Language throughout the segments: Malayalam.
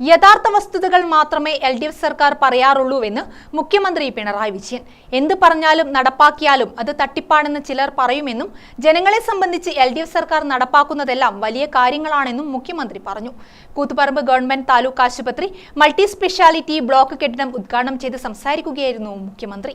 യഥാർത്ഥ വസ്തുതകൾ മാത്രമേ എൽ ഡി എഫ് സർക്കാർ പറയാറുള്ളൂവെന്ന് മുഖ്യമന്ത്രി പിണറായി വിജയൻ. എന്ത് പറഞ്ഞാലും നടപ്പാക്കിയാലും അത് തട്ടിപ്പാണെന്ന് ചിലർ പറയുമെന്നും ജനങ്ങളെ സംബന്ധിച്ച് എൽ സർക്കാർ നടപ്പാക്കുന്നതെല്ലാം വലിയ കാര്യങ്ങളാണെന്നും മുഖ്യമന്ത്രി പറഞ്ഞു. കൂത്തുപറമ്പ് ഗവൺമെന്റ് താലൂക്ക് ആശുപത്രി മൾട്ടി സ്പെഷ്യാലിറ്റി ബ്ലോക്ക് കെട്ടിടം ഉദ്ഘാടനം ചെയ്ത് സംസാരിക്കുകയായിരുന്നു മുഖ്യമന്ത്രി.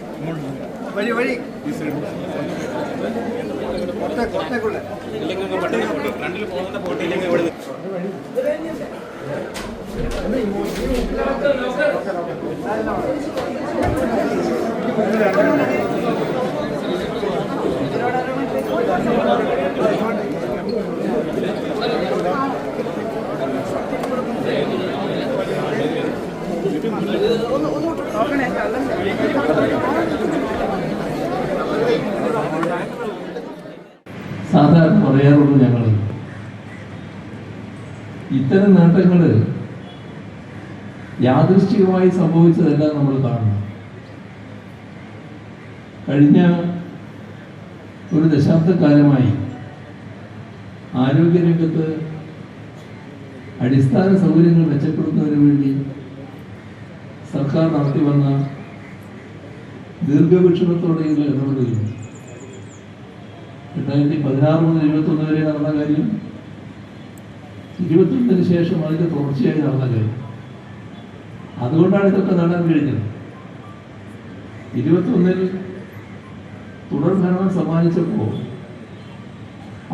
വഴി വഴി. നോക്കണേ. കൊട്ടേക്കുള്ള സാധാരണ പറയാറുള്ളൂ ഞങ്ങൾ ഇത്തരം നേട്ടങ്ങൾ യാദൃശ്ചികമായി സംഭവിച്ചതല്ല നമ്മൾ കാണുന്നു. കഴിഞ്ഞ ഒരു ദശാബ്ദക്കാലമായി ആരോഗ്യരംഗത്ത് അടിസ്ഥാന സൗകര്യങ്ങൾ മെച്ചപ്പെടുത്തുന്നതിന് വേണ്ടി സർക്കാർ നടത്തി വന്ന ദീർഘവീക്ഷണത്തോടെയുള്ള ഇടപെടലുകൾ. രണ്ടായിരത്തി പതിനാറ് മുതൽ ഇരുപത്തൊന്ന് വരെ നടന്ന കാര്യം ഇരുപത്തൊന്നിന് ശേഷം അതിന്റെ തുടർച്ചയായി നടന്ന കാര്യം. അതുകൊണ്ടാണ് ഇതൊക്കെ നേടാൻ കഴിഞ്ഞത്. ഇരുപത്തൊന്നിൽ തുടർ ഭരണം സമ്മാനിച്ചപ്പോൾ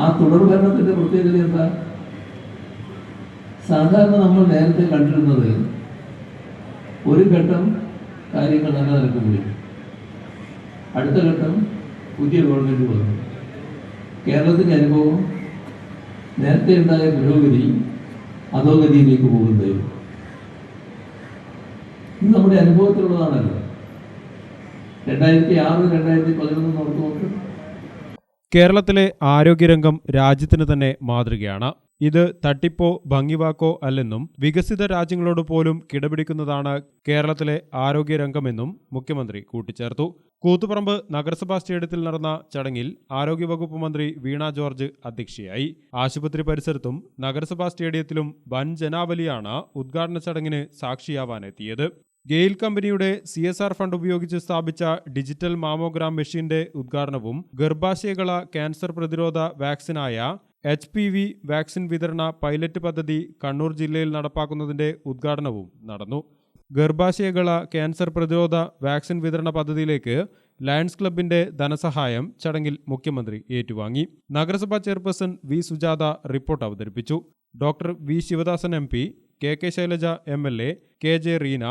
ആ തുടർ ഭരണത്തിന്റെ പ്രത്യേകത എന്താ? സാധാരണ നമ്മൾ നേരത്തെ കണ്ടിരുന്നത് ഒരു ഘട്ടം കാര്യങ്ങൾ പോയി അടുത്ത ഘട്ടം പുതിയ ഗവൺമെന്റ് വന്നു. കേരളത്തിന്റെ അനുഭവം നേരത്തെ ഉണ്ടായ പുരോഗതി അധോഗതിയിലേക്ക് പോകുന്നത് ഇത് നമ്മുടെ അനുഭവത്തിലുള്ളതാണല്ലോ. രണ്ടായിരത്തി ആറ് രണ്ടായിരത്തി പതിനൊന്ന് നോക്ക്. കേരളത്തിലെ ആരോഗ്യരംഗം രാജ്യത്തിന് തന്നെ മാതൃകയാണ്. ഇത് തട്ടിപ്പോ ഭംഗിവാക്കോ അല്ലെന്നും വികസിത രാജ്യങ്ങളോട് പോലും കിടപിടിക്കുന്നതാണ് കേരളത്തിലെ ആരോഗ്യരംഗമെന്നും മുഖ്യമന്ത്രി കൂട്ടിച്ചേർത്തു. കൂത്തുപറമ്പ് നഗരസഭാ സ്റ്റേഡിയത്തിൽ നടന്ന ചടങ്ങിൽ ആരോഗ്യവകുപ്പ് മന്ത്രി വീണ ജോർജ് അധ്യക്ഷയായി. ആശുപത്രി പരിസരത്തും നഗരസഭാ സ്റ്റേഡിയത്തിലും വൻ ജനാവലിയാണ് ഉദ്ഘാടന ചടങ്ങിന് സാക്ഷിയാവാനെത്തിയത്. ഗെയിൽ കമ്പനിയുടെ സി എസ് ആർ ഫണ്ട് ഉപയോഗിച്ച് സ്ഥാപിച്ച ഡിജിറ്റൽ മാമോഗ്രാം മെഷീന്റെ ഉദ്ഘാടനവും ഗർഭാശയകള ക്യാൻസർ പ്രതിരോധ വാക്സിനായ എച്ച് പി വി വാക്സിൻ വിതരണ പൈലറ്റ് പദ്ധതി കണ്ണൂർ ജില്ലയിൽ നടപ്പാക്കുന്നതിന്റെ ഉദ്ഘാടനവും നടന്നു. ഗർഭാശയകള ക്യാൻസർ പ്രതിരോധ വാക്സിൻ വിതരണ പദ്ധതിയിലേക്ക് ലയൺസ് ക്ലബിന്റെ ധനസഹായം ചടങ്ങിൽ മുഖ്യമന്ത്രി ഏറ്റുവാങ്ങി. നഗരസഭാ ചെയർപേഴ്സൺ വി. സുജാത റിപ്പോർട്ട് അവതരിപ്പിച്ചു. Doctor V. Sivadasan M. P. K. K. Shailaja M. L. A. K. J. Reena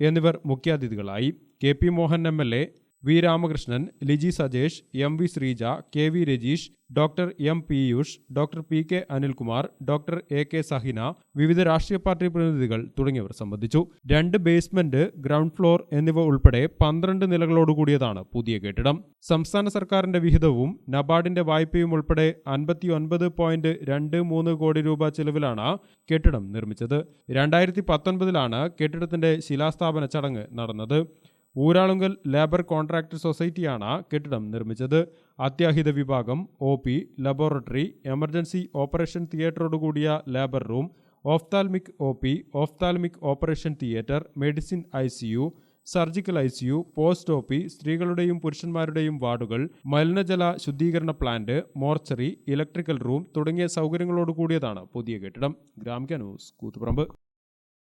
എന്നിവർ മുഖ്യാതിഥികളായി. K. P. Mohan M. L. A. V Ramakrishnan Liji Sajesh M V Sreeja K V Rajeesh doctor M Piyush doctor P K Anilkumar doctor A K Sahina വിവിധ രാഷ്ട്രീയ പാർട്ടി പ്രതിനിധികൾ തുടങ്ങിയവർ സംബന്ധിച്ചു. രണ്ട് ബേസ്മെന്റ് ഗ്രൗണ്ട് ഫ്ലോർ എന്നിവ ഉൾപ്പെടെ പന്ത്രണ്ട് നിലകളോടുകൂടിയതാണ് പുതിയ കെട്ടിടം. സംസ്ഥാന സർക്കാരിന്റെ വിഹിതവും നബാർഡിന്റെ വായ്പയും ഉൾപ്പെടെ അൻപത്തി ഒൻപത് പോയിന്റ് രണ്ട് മൂന്ന് കോടി രൂപ ചെലവിലാണ് കെട്ടിടം നിർമ്മിച്ചത്. രണ്ടായിരത്തി പത്തൊൻപതിലാണ് കെട്ടിടത്തിന്റെ ശിലാസ്ഥാപന ചടങ്ങ് നടന്നത്. ഊരാളുങ്കൽ ലേബർ കോൺട്രാക്ട് സൊസൈറ്റിയാണ് കെട്ടിടം നിർമ്മിച്ചത്. അത്യാഹിത വിഭാഗം O P laboratory emergency operation തിയേറ്ററോടുകൂടിയ labour room ophthalmic O P ophthalmic operation theatre medicine I surgical I C U post O P സ്ത്രീകളുടെയും പുരുഷന്മാരുടെയും വാർഡുകൾ മലിനജല ശുദ്ധീകരണ പ്ലാന്റ് മോർച്ചറി ഇലക്ട്രിക്കൽ റൂം തുടങ്ങിയ സൗകര്യങ്ങളോട് കൂടിയതാണ് പുതിയ കെട്ടിടം. ഗ്രാമിക ന്യൂസ് കൂത്തുപറമ്പ്.